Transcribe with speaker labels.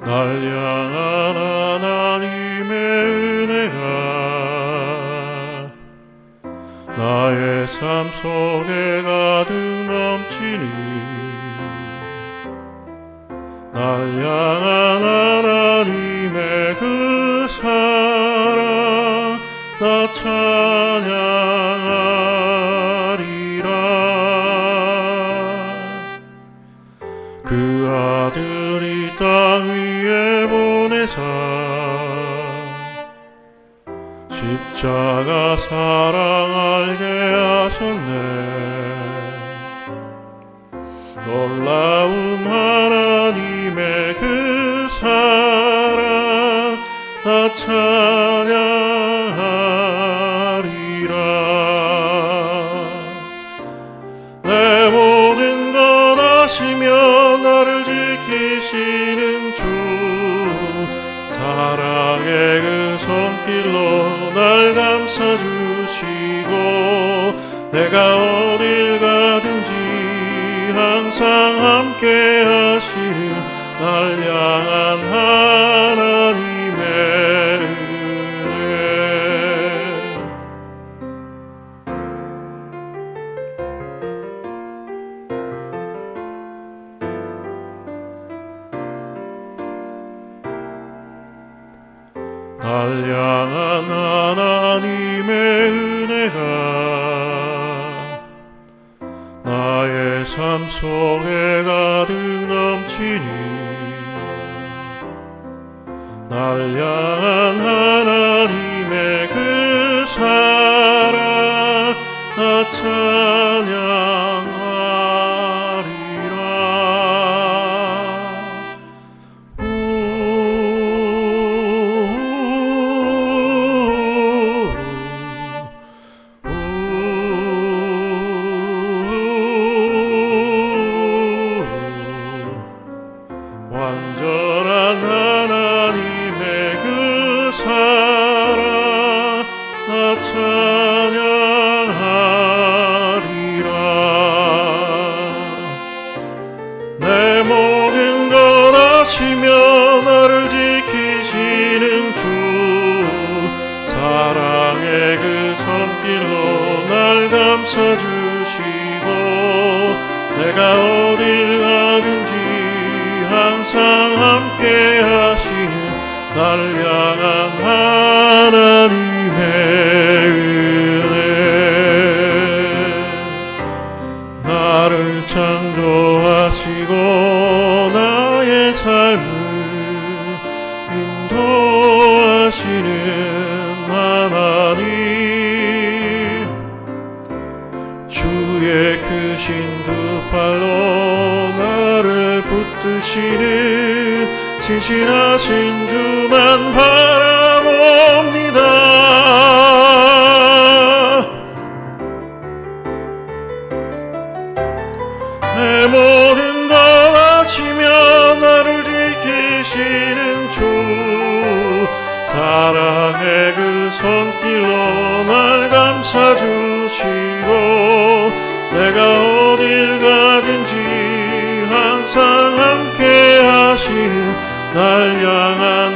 Speaker 1: 날 향한 하나님의 은혜가 나의 삶 속에 가득 넘치니 날 향한 하나님 그 아들이 땅 위에 보내사 십자가 사랑 알게 하셨네. 놀라운 하나님의 그 사랑 나찬 길로 날 감싸주시고 내가 어딜 가든지 항상 함께 하시는 날 향한 하나 날 향한 하나님의 은혜가 나의 삶 속에 가득 넘치니. 날 향한 날 감싸주시고 내가 어딜 가든지 항상 함께 하시는 날 향한 하나님의 은혜. 나를 창조하시고 나의 삶을 주의 크신 두 팔로 나를 붙드시는 신실하신 주만 바라봅니다. 내 모든 것 아시며 나를 지키시는 주 사랑의 그 손길로 날 감싸주시고 내가 어딜 가든지 항상 함께 하시는 날 향한